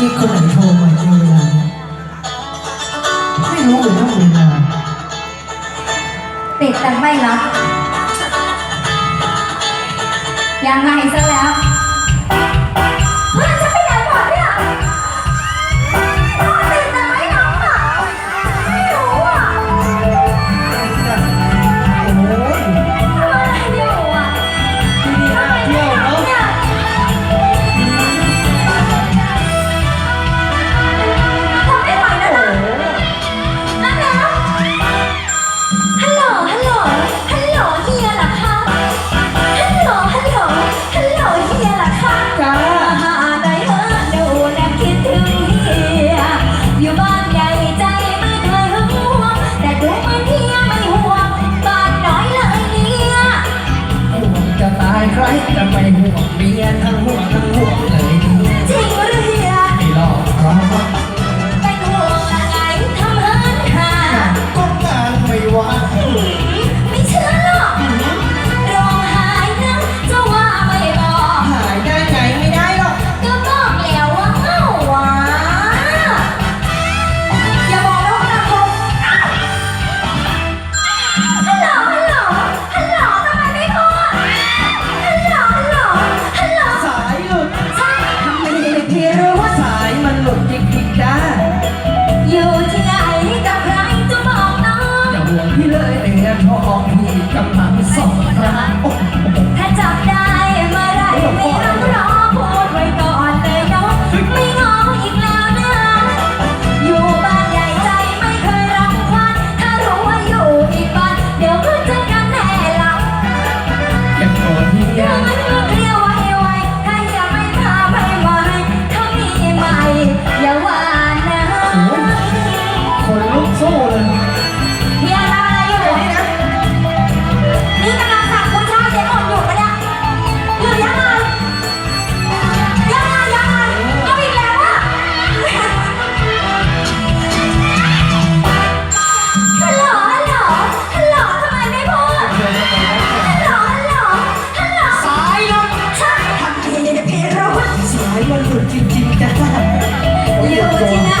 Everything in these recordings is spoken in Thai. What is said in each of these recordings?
ที่คนไหนโทรมาเจอวลาไม่รู้เหมือนว่าเวลาติดแต่ไม่รับยังไงซะแล้ว จะไม่ห่วงเมียทั้งห่วงทั้งห่วงเลย yeah. อยู่ที่ไหน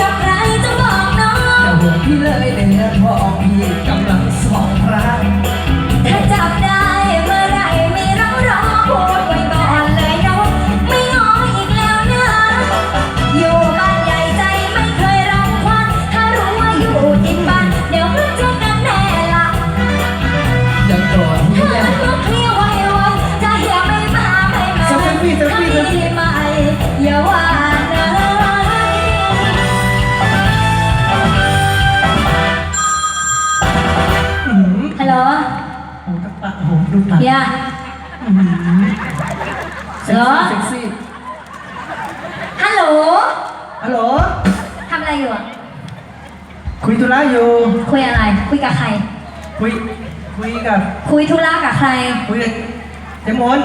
กับใครจะบอกน้อง แต่ผมพี่เลยในเนื้อทองพี่กำลัง ปากโอ้โดูปากอยาเซ็กเหรอซี่เซ็กซี่ฮัลโหลฮัลโหลทำอะไรอยู่อะคุยธุระอยู่ คุยอะไร คุยกับใคร คุย คุยกับ คุยธุระกับใคร คุยกับเจมอน